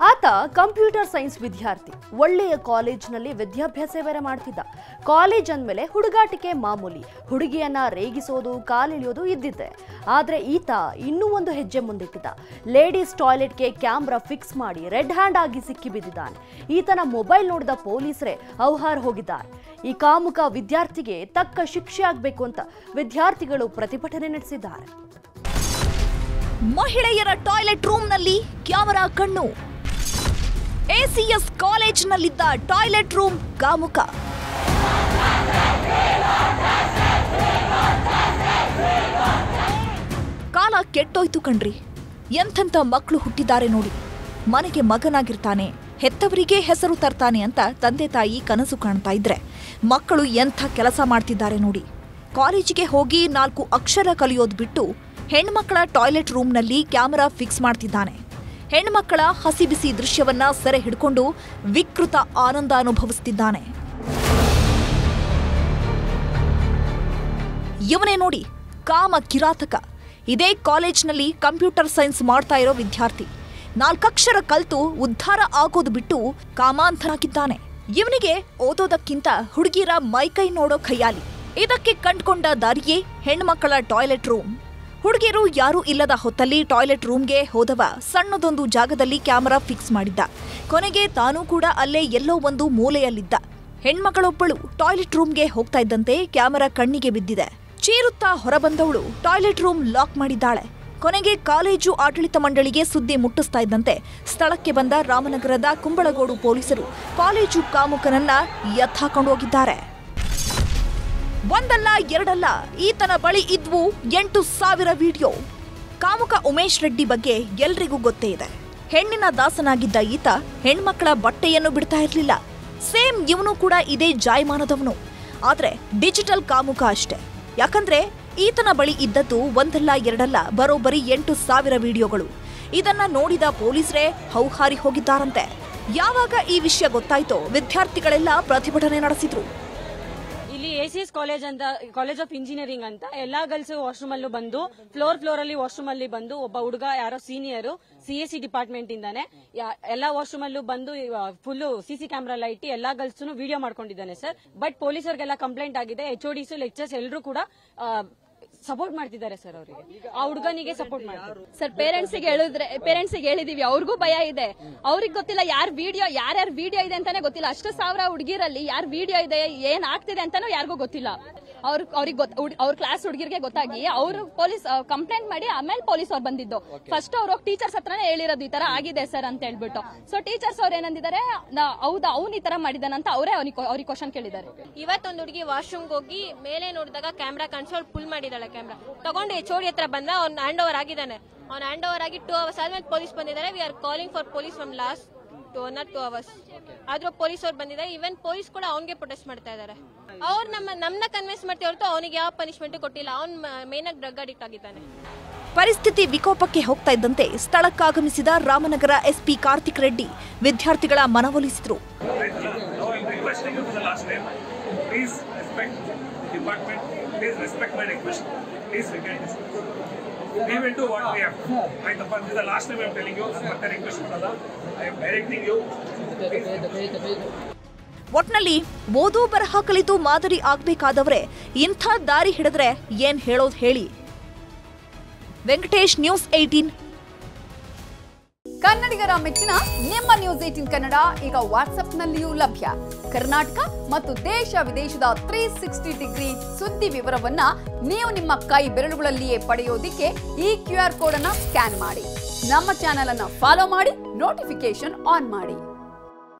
ಆತ computer science ವಿದ್ಯಾರ್ಥಿ. ಒಳ್ಳೆಯ ಕಾಲೇಜ್ನಲ್ಲಿ ವಿದ್ಯಾಭ್ಯಾಸ ಬೇರೆ ಮಾಡ್ತಿದ್ದ. ಕಾಲೇಜ್ ಅಂದಮೇಲೆ ಹುಡುಗಾಟಿಕೆ ಮಾಮೂಲಿ. ಹುಡುಗಿಯನ್ನ ರೇಗಿಸೋದು, ಕಾಲಿಳಿಯೋದು ಇದ್ದಿದ್ದೆ. ಆದರೆ ಈತ ಇನ್ನೂ ಒಂದು ಹೆಜ್ಜೆ ಮುಂದಿಟ್ಟಿದ್ದ. ಲೇಡೀಸ್ ಟಾಯ್ಲೆಟ್ಗೆ ಕ್ಯಾಮ್ರಾ ಫಿಕ್ಸ್ ಮಾಡಿ ರೆಡ್ ಹ್ಯಾಂಡ್ ಆಗಿ ಸಿಕ್ಕಿ ಬಿದ್ದಿದ್ದಾನೆ. ಈತನ ಮೊಬೈಲ್ ನೋಡಿದ ಪೊಲೀಸರೇ ಔಹಾರ್ ಹೋಗಿದ್ದಾರೆ. ಈ ಕಾಮುಕ ವಿದ್ಯಾರ್ಥಿಗೆ ತಕ್ಕ ಶಿಕ್ಷೆ ಆಗಬೇಕು ಅಂತ ವಿದ್ಯಾರ್ಥಿಗಳು ಪ್ರತಿಭಟನೆ ನಡೆಸಿದ್ದಾರೆ. ಮಹಿಳೆಯರ ಟಾಯ್ಲೆಟ್ ರೂಮ್ನಲ್ಲಿ ಕ್ಯಾಮರಾ ಕಣ್ಣು. ಎಸಿಎಸ್ ಕಾಲೇಜ್ನಲ್ಲಿದ್ದ ಟಾಯ್ಲೆಟ್ ರೂಮ್ ಗಾಮುಖ ಕಾಲ ಕೆಟ್ಟೋಯ್ತು ಕಣ್ರಿ. ಎಂಥೆಂಥ ಮಕ್ಕಳು ಹುಟ್ಟಿದ್ದಾರೆ ನೋಡಿ. ಮನೆಗೆ ಮಗನಾಗಿರ್ತಾನೆ, ಹೆತ್ತವರಿಗೆ ಹೆಸರು ತರ್ತಾನೆ ಅಂತ ತಂದೆ ತಾಯಿ ಕನಸು ಕಾಣ್ತಾ ಇದ್ರೆ. ಮಕ್ಕಳು ಎಂಥ ಕೆಲಸ ಮಾಡ್ತಿದ್ದಾರೆ ನೋಡಿ. ಕಾಲೇಜಿಗೆ ಹೋಗಿ ನಾಲ್ಕು ಅಕ್ಷರ ಕಲಿಯೋದು ಬಿಟ್ಟು ಹೆಣ್ಮಕ್ಕಳ ಟಾಯ್ಲೆಟ್ ರೂಮ್ನಲ್ಲಿ ಕ್ಯಾಮರಾ ಫಿಕ್ಸ್ ಮಾಡ್ತಿದ್ದಾನೆ. ಹೆಣ್ಮಕ್ಕಳ ಹಸಿಬಿಸಿ ದೃಶ್ಯವನ್ನ ಸೆರೆ ಹಿಡ್ಕೊಂಡು ವಿಕೃತ ಆನಂದ ಅನುಭವಿಸ್ತಿದ್ದಾನೆ ಇವನೇ ನೋಡಿ ಕಾಮ ಕಿರಾತಕ. ಇದೇ ಕಾಲೇಜ್ನಲ್ಲಿ ಕಂಪ್ಯೂಟರ್ ಸೈನ್ಸ್ ಮಾಡ್ತಾ ಇರೋ ವಿದ್ಯಾರ್ಥಿ. ನಾಲ್ಕಕ್ಷರ ಕಲ್ತು ಉದ್ಧಾರ ಆಗೋದು ಬಿಟ್ಟು ಕಾಮಾಂತನಾಗಿದ್ದಾನೆ ಇವನಿಗೆ ಓದೋದಕ್ಕಿಂತ ಹುಡುಗಿರ ಮೈಕೈ ನೋಡೋ ಖಯಾಲಿ. ಇದಕ್ಕೆ ಕಂಡ್ಕೊಂಡ ದಾರಿಯೇ ಹೆಣ್ಮಕ್ಕಳ ಟಾಯ್ಲೆಟ್ ರೂಮ್. ಹುಡುಗಿಯರು ಯಾರೂ ಇಲ್ಲದ ಹೊತ್ತಲ್ಲಿ ಟಾಯ್ಲೆಟ್ ರೂಮ್ಗೆ ಹೋದವ ಸಣ್ಣದೊಂದು ಜಾಗದಲ್ಲಿ ಕ್ಯಾಮರಾ ಫಿಕ್ಸ್ ಮಾಡಿದ್ದ. ಕೊನೆಗೆ ತಾನೂ ಕೂಡ ಅಲ್ಲೇ ಎಲ್ಲೋ ಒಂದು ಮೂಲೆಯಲ್ಲಿದ್ದ. ಹೆಣ್ಮಕ್ಕಳೊಬ್ಬಳು ಟಾಯ್ಲೆಟ್ ರೂಮ್ಗೆ ಹೋಗ್ತಾ ಇದ್ದಂತೆ ಕ್ಯಾಮರಾ ಕಣ್ಣಿಗೆ ಬಿದ್ದಿದೆ. ಚೀರುತ್ತಾ ಹೊರಬಂದವಳು ಟಾಯ್ಲೆಟ್ ರೂಮ್ ಲಾಕ್ ಮಾಡಿದ್ದಾಳೆ. ಕೊನೆಗೆ ಕಾಲೇಜು ಆಡಳಿತ ಮಂಡಳಿಗೆ ಸುದ್ದಿ ಮುಟ್ಟಿಸ್ತಾ ಇದ್ದಂತೆ ಸ್ಥಳಕ್ಕೆ ಬಂದ ರಾಮನಗರದ ಕುಂಬಳಗೋಡು ಪೊಲೀಸರು ಕಾಲೇಜು ಕಾಮುಕನನ್ನ ಎತ್ತಾಕೊಂಡು ಹೋಗಿದ್ದಾರೆ. ಒಂದಲ್ಲ, ಎರಡಲ್ಲ, ಈತನ ಬಳಿ ಇದ್ವು ಎಂಟು ಸಾವಿರ ವಿಡಿಯೋ. ಕಾಮುಕ ಉಮೇಶ್ ರೆಡ್ಡಿ ಬಗ್ಗೆ ಎಲ್ರಿಗೂ ಗೊತ್ತೇ ಇದೆ. ಹೆಣ್ಣಿನ ದಾಸನಾಗಿದ್ದ ಈತ ಹೆಣ್ಮಕ್ಕಳ ಬಟ್ಟೆಯನ್ನು ಬಿಡ್ತಾ ಇರಲಿಲ್ಲ. ಸೇಮ್ ಇವನು ಕೂಡ ಇದೇ ಜಾಯಮಾನದವನು. ಆದರೆ ಡಿಜಿಟಲ್ ಕಾಮುಕ ಅಷ್ಟೇ. ಯಾಕಂದ್ರೆ ಈತನ ಬಳಿ ಇದ್ದದ್ದು ಒಂದಲ್ಲ, ಎರಡಲ್ಲ, ಬರೋಬ್ಬರಿ ಎಂಟು ಸಾವಿರ ವಿಡಿಯೋಗಳು. ಇದನ್ನ ನೋಡಿದ ಪೊಲೀಸರೇ ಹೌಹಾರಿ ಹೋಗಿದ್ದಾರಂತೆ. ಯಾವಾಗ ಈ ವಿಷಯ ಗೊತ್ತಾಯ್ತೋ ವಿದ್ಯಾರ್ಥಿಗಳೆಲ್ಲ ಪ್ರತಿಭಟನೆ ನಡೆಸಿದ್ರು. ಇಲ್ಲಿ ಎ ಸಿ ಕಾಲೇಜ್ ಅಂತ ಕಾಲೇಜ್ ಆಫ್ ಇಂಜಿನಿಯರಿಂಗ್ ಅಂತ ಎಲ್ಲಾ ಗರ್ಲ್ಸ್ ವಾಶ್ರೂಮ್ ಅಲ್ಲೂ ಬಂದು ಫ್ಲೋರ್ ಫ್ಲೋರ್ ಅಲ್ಲಿ ವಾಶ್ರೂಮ್ ಅಲ್ಲಿ ಬಂದು ಒಬ್ಬ ಹುಡುಗ ಯಾರೋ senior C S C department ಇಂದಾನೆ ಎಲ್ಲಾ ವಾಶ್ರೂಮ್ ಅಲ್ಲೂ ಬಂದು ಫುಲ್ ಸಿಸಿ ಕ್ಯಾಮ್ರಾ ಎಲ್ಲ ಇಟ್ಟು ಎಲ್ಲಾ ಗರ್ಲ್ಸ್ ವಿಡಿಯೋ ಮಾಡ್ಕೊಂಡಿದ್ದಾನೆ ಸರ್ ಬಟ್ ಪೊಲೀಸರಿಗೆಲ್ಲ ಕಂಪ್ಲೇಂಟ್ ಆಗಿದೆ ಎಚ್ಒಡಿಸ್ ಲೆಕ್ಚರ್ಸ್ ಎಲ್ಲರೂ ಕೂಡ ಸಪೋರ್ಟ್ ಮಾಡ್ತಿದ್ದಾರೆ ಸರ್ ಅವರಿಗೆ. ಆ ಹುಡುಗನಿಗೆ ಸಪೋರ್ಟ್ ಮಾಡ್ತಾರೆ. ಸರ್ ಪೇರೆಂಟ್ಸ್ ಹೇಳಿದ್ರೆ ಪೇರೆಂಟ್ಸ್ ಹೇಳಿದೀವಿ ಅವ್ರಿಗೂ ಭಯ ಇದೆ. ಅವ್ರಿಗೆ ಗೊತ್ತಿಲ್ಲ ಯಾರ್ ವಿಡಿಯೋ ಯಾರ್ಯಾರ ವಿಡಿಯೋ ಇದೆ ಅಂತಾನೆ ಗೊತ್ತಿಲ್ಲ. ಅಷ್ಟು ಸಾವಿರ ಹುಡುಗಿರಲ್ಲಿ ಯಾರ್ ವಿಡಿಯೋ ಇದೆ ಏನ್ ಆಗ್ತಿದೆ ಅಂತಾನೂ ಯಾರಿಗೂ ಗೊತ್ತಿಲ್ಲ. ಅವ್ರ ಅವ್ರಿಗೆ ಅವ್ರ ಕ್ಲಾಸ್ ಹುಡುಗಿರಿಗೆ ಗೊತ್ತಾಗಿ ಅವರು ಪೊಲೀಸ್ ಕಂಪ್ಲೇಂಟ್ ಮಾಡಿ ಆಮೇಲೆ ಪೊಲೀಸ್ ಅವ್ರು ಬಂದಿದ್ದು. ಫಸ್ಟ್ ಅವ್ರು ಹೋಗಿ ಟೀಚರ್ಸ್ ಹತ್ರನೇ ಹೇಳಿರೋದು ಈ ತರ ಆಗಿದೆ ಸರ್ ಅಂತ ಹೇಳ್ಬಿಟ್ಟು. ಸೊ ಟೀಚರ್ಸ್ ಅವ್ರು ಏನಂದಿದ್ದಾರೆ ಹೌದಾ ಅವ್ನು ಈ ತರ ಮಾಡಿದಾನಂತ ಅವರೇ ಅವ್ರಿಗೆ ಅವ್ರಿಗೆ ಕ್ವಶನ್ ಕೇಳಿದ್ದಾರೆ ಇವತ್ತೊಂದು ಹುಡುಗಿ ವಾಶ್ರೂಮ್ಗೆ ಹೋಗಿ ಮೇಲೆ ನೋಡಿದಾಗ ಕ್ಯಾಮ್ರಾ ಕನ್ಸೋಲ್ ಪುಲ್ ಮಾಡಿದಾಳೆ ಕ್ಯಾಮ್ರಾ ತಗೊಂಡು ಎಚ್ ಓಡಿ ಹತ್ರ ಬಂದ ಅವ್ನ ಹ್ಯಾಂಡ್ ಓವರ್ ಆಗಿದ್ದಾನೆ. ಅವ್ನ ಹ್ಯಾಂಡ್ ಓವರ್ ಆಗಿ ಟೂ ಅವರ್ಸ್ ಆದ್ಮೇಲೆ ಪೊಲೀಸ್ ಬಂದಿದ್ದಾರೆ. We are calling for police from last two one two hours ಆದ್ರೂ ಪೊಲೀಸ್ ಅವ್ರು ಬಂದಿದ್ದಾರೆ. ಈವನ್ ಪೊಲೀಸ್ ಕೂಡ ಅವ್ನಿಗೆ ಪ್ರೊಟೆಸ್ಟ್ ಮಾಡ್ತಾ ಇದ್ದಾರೆ. ಅವ್ರು ನಮ್ಮ ನಮ್ಮನ್ನ ಕನ್ವಿನ್ಸ್ ಮಾಡ್ತೀವಿ ಹೊರತು ಅವನಿಗೆ ಯಾವ ಪನಿಷ್ಮೆಂಟ್ ಕೊಟ್ಟಿಲ್ಲ. ಅವ್ನು ಮೇನ್ ಆಗಿ ಡ್ರಗ್ ಅಡಿಕ್ಟ್ ಆಗಿದ್ದಾನೆ. ಪರಿಸ್ಥಿತಿ ವಿಕೋಪಕ್ಕೆ ಹೋಗ್ತಾ ಇದ್ದಂತೆ ಸ್ಥಳಕ್ಕಾಗಮಿಸಿದ ರಾಮನಗರ ಎಸ್ಪಿ ಕಾರ್ತಿಕ್ ರೆಡ್ಡಿ ವಿದ್ಯಾರ್ಥಿಗಳ ಮನವೊಲಿಸಿದ್ರು. ಒಟ್ನಲ್ಲಿ ಓದು ಬರಹ ಕಲಿತು ಮಾದರಿ ಆಗ್ಬೇಕಾದವರೇ, ಇಂಥ ದಾರಿ ಹಿಡಿದ್ರೆ ಏನ್ ಹೇಳೋದು ಹೇಳಿ. ವೆಂಕಟೇಶ್ ನ್ಯೂಸ್ ಏಟೀನ್ ಕನ್ನಡಿಗರ ಮೆಚ್ಚಿನ ನಿಮ್ಮ ನ್ಯೂಸ್ ಏಟಿನ್ ಕನ್ನಡ ಈಗ ವಾಟ್ಸ್ಆಪ್ನಲ್ಲಿಯೂ ಲಭ್ಯ. ಕರ್ನಾಟಕ ಮತ್ತು ದೇಶ ವಿದೇಶದ ತ್ರೀ ಸಿಕ್ಸ್ಟಿ ಡಿಗ್ರಿ ಸುದ್ದಿ ವಿವರವನ್ನ ನೀವು ನಿಮ್ಮ ಕೈ ಬೆರಳುಗಳಲ್ಲಿಯೇ ಪಡೆಯೋದಿಕ್ಕೆ ಈ ಕ್ಯೂ ಆರ್ ಕೋಡ್ ಅನ್ನ ಸ್ಕ್ಯಾನ್ ಮಾಡಿ. ನಮ್ಮ ಚಾನೆಲ್ ಅನ್ನ ಫಾಲೋ ಮಾಡಿ ನೋಟಿಫಿಕೇಶನ್ ಆನ್ ಮಾಡಿ.